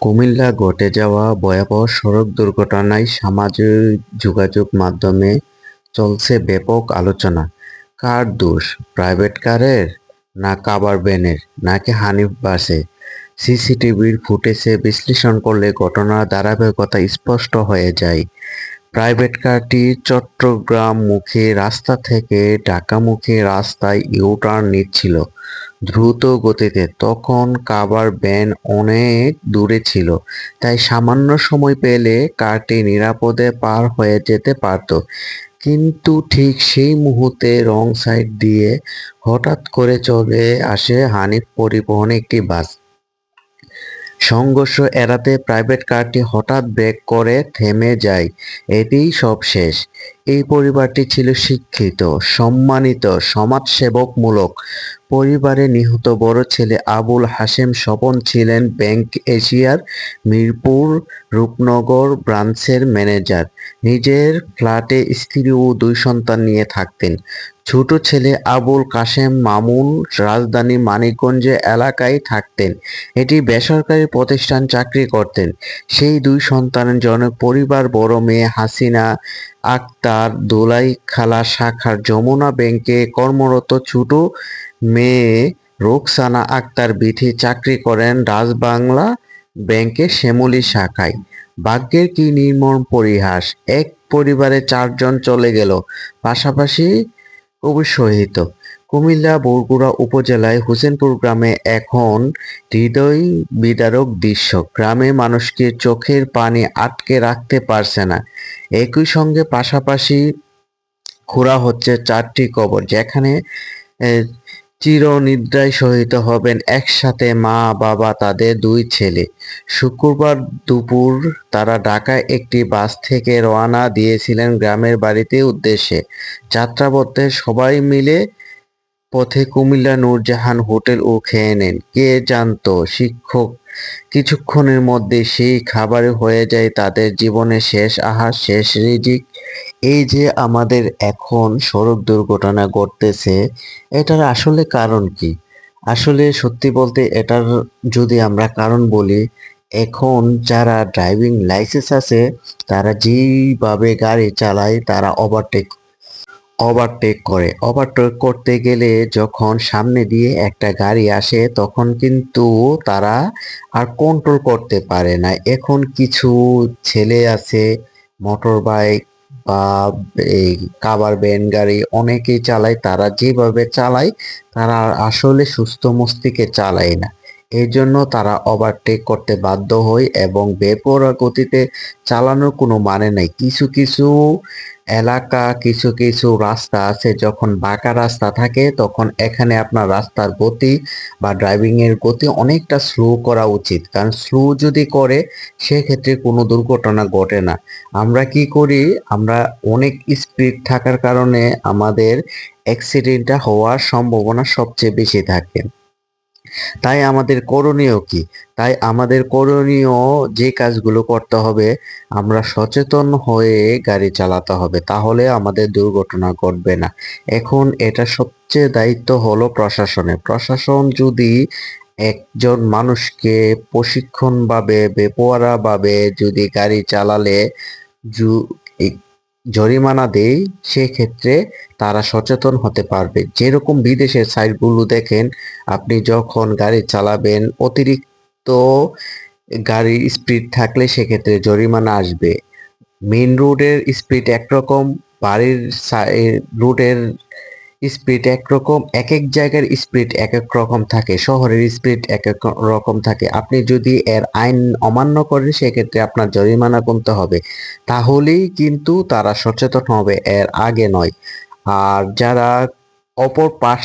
কুমিল্লা ঘটে যাওয়া ভয়াবহ সড়ক দুর্ঘটনায় সামাজিক যোগাযোগ মাধ্যমে চলছে ব্যাপক আলোচনা। কার দোষ? প্রাইভেট কারের না কাবার ভ্যানের? নাকি হানিফ বাসে? সিসিটিভির ফুটেজে বিশ্লেষণ করলে ঘটনার ধারাবাহিকতা স্পষ্ট হয়ে যায়। প্রাইভেট কারটি চট্টগ্রাম মুখী রাস্তা থেকে ঢাকামুখী রাস্তায় ইউটার্ন নিচ্ছিল দ্রুত গতিতে। তখন কাবার ব্যান অনেক দূরে ছিল, তাই সামান্য সময় পেলে কারটি নিরাপদে পার হয়ে যেতে পারত। কিন্তু ঠিক সেই মুহূর্তে রং সাইড দিয়ে হঠাৎ করে চলে আসে হানিফ পরিবহন একটি বাস। সংঘর্ষ এড়াতে প্রাইভেট কারটি হঠাৎ ব্রেক করে থেমে যায়। এতেই সব শেষ এই পরিবারটি ছিল শিক্ষিত, সম্মানিত, সমাজসেবকমূলক। পরিবারে নিহত বড় ছেলে আবুল হাশেম স্বপন ছিলেন ব্যাংক এশিয়ার মিরপুর রূপনগর ব্রাঞ্চের ম্যানেজার। নিজের ফ্ল্যাটে স্ত্রী ও দুই সন্তান নিয়ে থাকতেন। ছোট ছেলে আবুল কাশেম মামুন রাজধানী মানিকগঞ্জে এলাকায় থাকতেন। এটি বেসরকারি প্রতিষ্ঠান চাকরি করতেন। সেই দুই সন্তানের জনক পরিবার বড় মেয়ে হাসিনা আক্তার দোলাই খালা শাখার যমুনা ব্যাংকে কর্মরত ছোট মেয়ে রোকসানা আক্তার বিথি চাকরি করেন রাজবাংলা ব্যাংকে শ্যামলী শাখায়। ভাগ্যের কি নির্মম পরিহাস, এক পরিবারে চারজন চলে গেল, পাশাপাশি অবিসহিত। কুমিল্লা বরগুড়া উপজেলায় হোসেনপুর গ্রামে এখন হৃদয় বিদারক দৃশ্য। গ্রামে মানুষকে চোখের পানি আটকে রাখতে পারছে না। একই সঙ্গে পাশাপাশি খোঁড়া হচ্ছে চারটি কবর, যেখানে চিরনিদ্রায় শহীদ হবেন একসাথে মা, বাবা, তাদের দুই ছেলে। শুক্রবার দুপুর তারা ঢাকায় একটি বাস থেকে রওনা দিয়েছিলেন গ্রামের বাড়িতে উদ্দেশ্যে। যাত্রাপথে সবাই মিলে পথে কুমিল্লা, নূরজাহান হোটেল ও খেয়ে নেন। কে জানতো, শিক্ষক কিছুক্ষণের মধ্যে সেই খাবারে হয়ে যায়, তাদের জীবনের শেষ আহার, শেষ রিজিক। এই যে আমাদের এখন সড়ক দুর্ঘটনা ঘটতেছে, এটার আসলে কারণ কি? আসলে সত্যি বলতে এটার যদি আমরা কারণ বলি, এখন যারা ড্রাইভিং লাইসেন্স আছে, তারা যেইভাবে গাড়ি চালায়, তারা ওভারটেক ওভারটেক করে। ওভারটেক করতে গেলে যখন সামনে দিয়ে একটা গাড়ি আসে, তখন কিন্তু তারা আর কন্ট্রোল করতে পারে না। এখন কিছু ছেলে আছে মোটর বাইক বা এই কাভার ভ্যান গাড়ি অনেকেই চালায়। তারা যেভাবে চালায়, তারা আসলে সুস্থ মস্তিষ্কে চালায় না। এই জন্য তারা ওভারটেক করতে বাধ্য হয় এবং বেপরোয়া গতিতে চালানোর কোনো মানে নেই। কিছু কিছু এলাকা, কিছু কিছু রাস্তা আছে, যখন বাঁকা রাস্তা থাকে, তখন এখানে আপনার রাস্তার গতি বা ড্রাইভিং এর গতি অনেকটা স্লো করা উচিত। কারণ স্লো যদি করে, সেক্ষেত্রে কোনো দুর্ঘটনা ঘটে না। আমরা কি করি? আমরা অনেক স্পিড থাকার কারণে আমাদের অ্যাক্সিডেন্টটা হওয়ার সম্ভাবনা সবচেয়ে বেশি থাকে। তাই আমাদের করণীয় কি? তাই আমাদের করণীয় যে কাজগুলো করতে হবে, আমরা সচেতন হয়ে গাড়ি চালাতে হবে। তাহলে আমাদের দুর্ঘটনা ঘটবে না। এখন এটা সবচেয়ে দায়িত্ব হলো প্রশাসনের। প্রশাসন যদি একজন মানুষকে প্রশিক্ষণভাবে বেপোয়ারাভাবে যদি গাড়ি চালালে জরিমানা দেয়, সেক্ষেত্রে তারা সচেতন হতে পারবে। যেরকম বিদেশের সাইটগুলো দেখেন, আপনি যখন গাড়ি চালাবেন, অতিরিক্ত গাড়ির স্পিড থাকলে সেক্ষেত্রে জরিমানা আসবে। মেন রোডের স্পিড একরকম, বাড়ির রোডের স্পিড একরকম এক এক জায়গার স্পিড এক এক রকম থাকে, শহরের স্পিড এক এক রকম থাকে। আপনি যদি এর আইন অমান্য করেন, সেক্ষেত্রে আপনার জরিমানা কমতে হবে। তাহলেই কিন্তু তারা সচেতন হবে, এর আগে নয়। আর যারা অপর পাশ